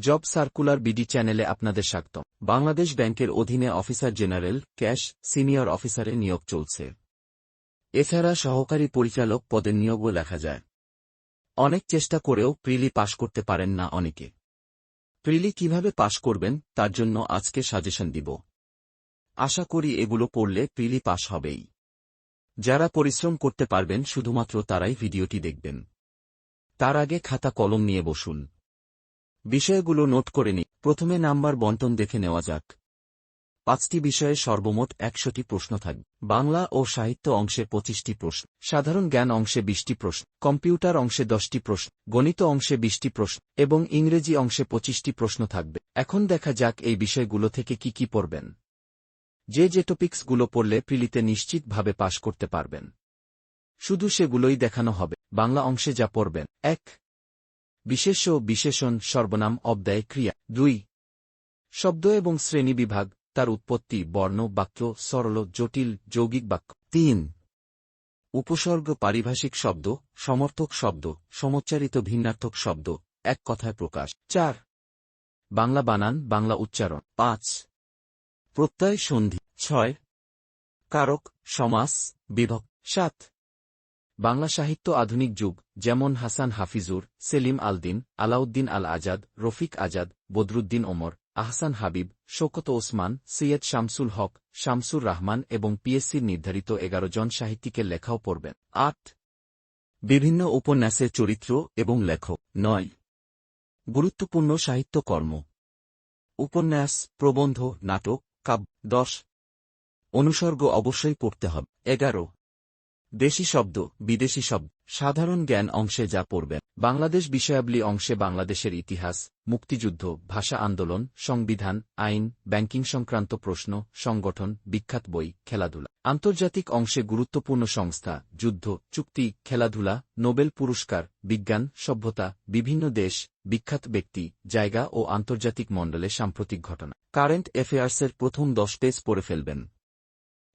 Job circular BD চ্যানেলে আপনাদের স্বাগতম। বাংলাদেশ ব্যাংকের অধীনে অফিসার জেনারেল, ক্যাশ, সিনিয়র অফিসারে নিয়োগ চলছে। এছাড়া সহকারী পরিচালক পদের নিয়োগও লেখা যায়। অনেক চেষ্টা করেও প্রিলি পাশ করতে পারেন না অনেকে। প্রিলি কীভাবে পাশ করবেন, তার জন্য আজকে সাজেশন দিব। আশা করি এগুলো পড়লে প্রিলি পাশ হবেই। যারা পরিশ্রম করতে পারবেন, শুধুমাত্র তারাই ভিডিওটি দেখবেন। তার আগে খাতা কলম নিয়ে বসুন। বিষয়গুলো নোট করে নি। প্রথমে নাম্বার বন্টন দেখে নেওয়া যাক। পাঁচটি বিষয়ে সর্বমোট একশোটি প্রশ্ন থাকবে। বাংলা ও সাহিত্য অংশে পঁচিশটি প্রশ্ন। সাধারণ জ্ঞান অংশে বিশটি প্রশ্ন। কম্পিউটার অংশে দশটি প্রশ্ন। গণিত অংশে বিশটি প্রশ্ন। এবং ইংরেজি অংশে পঁচিশটি প্রশ্ন থাকবে। এখন দেখা যাক এই বিষয়গুলো থেকে কি কি পড়বেন। যে যে টপিক্সগুলো পড়লে প্রিলিতে নিশ্চিতভাবে পাশ করতে পারবেন। শুধু সেগুলোই দেখানো হবে। বাংলা অংশে যা পড়বেন। এক বিশেষ্য বিশেষণ সর্বনাম অব্যয় ক্রিয়া। দুই। শব্দ এবং শ্রেণি বিভাগ, তার উৎপত্তি বর্ণ, বাক্য, সরল, জটিল, যৌগিক বাক্য। তিন। উপসর্গ, পারিভাষিক শব্দ, সমর্থক শব্দ, সমচ্চারিত ভিন্নার্থক শব্দ, এক কথায় প্রকাশ। চার। বাংলা বানান, বাংলা উচ্চারণ। পাঁচ। প্রত্যয় সন্ধি। ছয়। কারক, সমাস বিভক সাত। বাংলা সাহিত্য আধুনিক যুগ, যেমন হাসান হাফিজুর, সেলিম আলদিন, আলাউদ্দিন আল আজাদ রফিক আজাদ, বদরুদ্দিন ওমর, আহসান হাবিব শৌকত ওসমান, সৈয়দ শামসুল হক, শামসুর রহমান এবং পিএসসির নির্ধারিত এগারো জন সাহিত্যিকের লেখাও পড়বেন। আট। বিভিন্ন উপন্যাসের চরিত্র এবং লেখক। নয়। গুরুত্বপূর্ণ সাহিত্যকর্ম উপন্যাস, প্রবন্ধ, নাটক কাব্য দশ। অনুসর্গ অবশ্যই পড়তে হবে। এগারো। দেশি শব্দ, বিদেশি শব্দ, সাধারণ জ্ঞান অংশে যা পড়বেন। বাংলাদেশ বিষয়াবলী অংশে বাংলাদেশের ইতিহাস, মুক্তিযুদ্ধ, ভাষা আন্দোলন, সংবিধান, আইন, ব্যাংকিং সংক্রান্ত প্রশ্ন, সংগঠন, বিখ্যাত বই, খেলাধুলা। আন্তর্জাতিক অংশে গুরুত্বপূর্ণ সংস্থা, যুদ্ধ, চুক্তি, খেলাধুলা, নোবেল পুরস্কার, বিজ্ঞান, সভ্যতা, বিভিন্ন দেশ, বিখ্যাত ব্যক্তি, জায়গা ও আন্তর্জাতিক মণ্ডলে সাম্প্রতিক ঘটনা। কারেন্ট অ্যাফেয়ার্সের প্রথম দশ পেজ পড়ে ফেলবেন।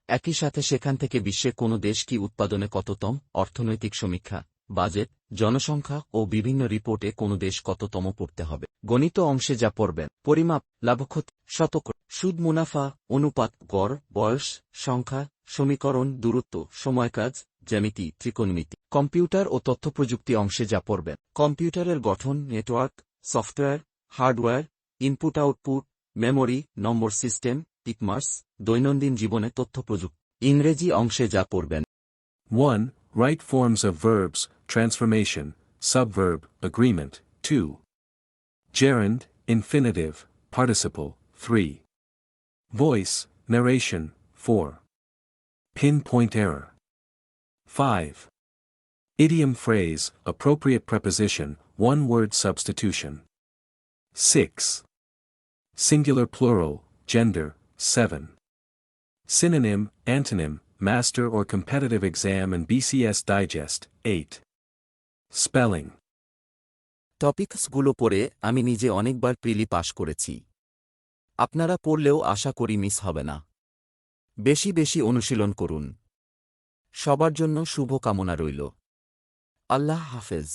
একই সাথে সেখান থেকে বিশ্বে কোন দেশ কি উৎপাদনে কততম? অর্থনৈতিক সমীক্ষা, বাজেট, জনসংখ্যা ও বিভিন্ন রিপোর্টে কোন দেশ কততম পড়তে হবে? গণিত অংশে যা পড়বেন, পরিমাপ, লাভক্ষত, শতক, সুদ, মুনাফা, অনুপাত, গড়, বয়স, সংখ্যা, সমীকরণ, দূরত্ব, সময়কাজ, জ্যামিতি, ত্রিকোণমিতি, কম্পিউটার ও তথ্যপ্রযুক্তি অংশে যা পড়বেন, কম্পিউটারের গঠন, network, software, hardware input output memory, number system ecommerce দৈনন্দিন জীবনে তথ্যপ্রযুক্তি ইংরেজি অংশে যা পড়বেন 1. Right forms of verbs, transformation, subverb, agreement. 2. Gerund, infinitive, participle. 3. Voice, narration. 4. Pinpoint error. 5. Idiom phrase, appropriate preposition, one word substitution. 6. Singular plural, gender, 7. Synonym, antonym, master or competitive exam and BCS digest, 8. Spelling. টপিকসগুলো পড়ে আমি নিজে অনেকবার প্রিলি পাশ করেছি আপনারা পড়লেও আশা করি miss হবে না বেশি বেশি অনুশীলন করুন সবার জন্য শুভ কামনা রইল আল্লাহ হাফেজ